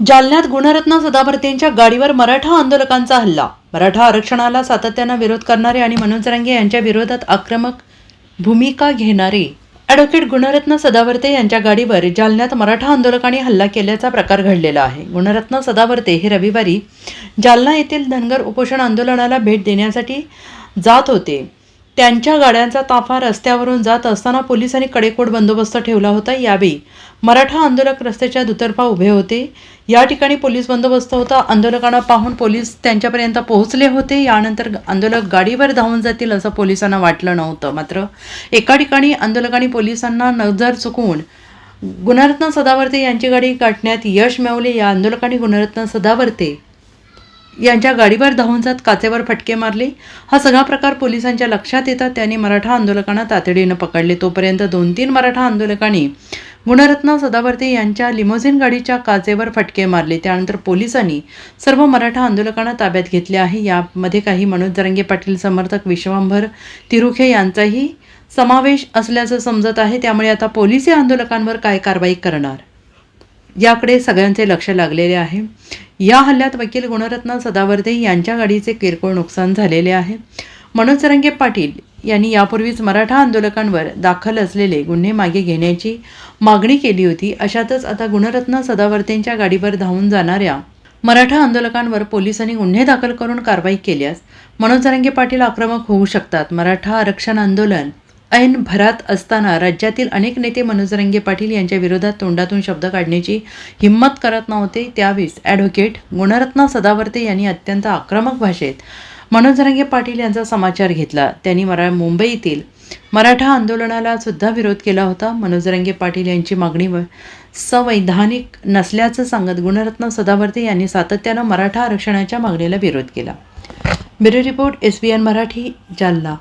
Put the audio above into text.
जालन्यात गुणरत्न सदावर्तेंच्या गाडीवर मराठा आंदोलकांचा हल्ला. मराठा आरक्षणाला सातत्यानं विरोध करणारे आणि मनोज रंगे यांच्या विरोधात आक्रमक भूमिका घेणारे ॲडव्होकेट गुणरत्न सदावर्ते यांच्या गाडीवर जालन्यात मराठा आंदोलकांनी हल्ला केल्याचा प्रकार घडलेला आहे. गुणरत्न सदावर्ते हे रविवारी जालना येथील धनगर उपोषण आंदोलनाला भेट देण्यासाठी जात होते. त्यांच्या गाड्यांचा ताफा रस्त्यावरून जात असताना पोलिसांनी कडेकोट बंदोबस्त ठेवला होता यावेळी. मराठा आंदोलक रस्त्याच्या दुतर्फा उभे होते. या ठिकाणी पोलीस बंदोबस्त होता. आंदोलकांना पाहून पोलीस त्यांच्यापर्यंत पोहोचले होते. यानंतर आंदोलक गाडीवर धावून जातील असं पोलिसांना वाटलं नव्हतं. मात्र एका ठिकाणी आंदोलकांनी पोलिसांना नजर चुकवून गुणरत्न सदावर्ते यांची गाडी काटण्यात यश मिळवले. या आंदोलकांनी गुणरत्न सदावर्ते यांच्या गाडीवर धावून जात काचेवर फटके मारले. हा सगळा प्रकार पोलिसांच्या लक्षात येतात. त्यांनी मराठा आंदोलकांना तातडीनं पकडले. तोपर्यंत दोन तीन मराठा आंदोलकांनी गुणरत्न सदावर्ते यांच्या लिमोझिन गाडीच्या काचेवर फटके मारले. त्यानंतर पोलिसांनी सर्व मराठा आंदोलकांना ताब्यात घेतले आहे. यामध्ये काही मनोज जरंगे पाटील समर्थक विश्वांभर तिरुखे यांचाही समावेश असल्याचं समजत आहे. त्यामुळे आता पोलिसी या आंदोलकांवर काय कारवाई करणार? याकडे सगळ्यांचे लक्ष लागलेले आहे. या हल्ल्यात वकील गुणरत्न सदावर्दे यांच्या गाडीचे किरकोळ नुकसान झालेले आहे. मनोज सरंगे पाटील यांनी यापूर्वीच मराठा आंदोलकांवर दाखल असलेले गुन्हे मागे घेण्याची मागणी केली होती. अशातच आता गुणरत्न सदावर्तेंच्या गाडीवर धावून जाणाऱ्या मराठा आंदोलकांवर पोलिसांनी गुन्हे दाखल करून कारवाई केल्यास मनोज जरंगे पाटील आक्रमक होऊ शकतात. मराठा आरक्षण आंदोलन ऐन भरात असताना राज्यातील अनेक नेते मनोज रंगे पाटील यांच्या विरोधात तोंडातून शब्द काढण्याची हिंमत करत नव्हते त्यावेळेस ॲडव्होकेट गुणरत्न सदावर्ते यांनी अत्यंत आक्रमक भाषेत मनोज रंगे पाटील यांचा समाचार घेतला. त्यांनी मरा मुंबईतील मराठा आंदोलनाला सुद्धा विरोध केला होता. मनोज रंगे पाटील यांची मागणी व- संवैधानिक नसल्याचं सांगत गुणरत्न सदावर्ते यांनी सातत्यानं मराठा आरक्षणाच्या मागणीला विरोध केला. Bureau report S B N Marathi Jalna.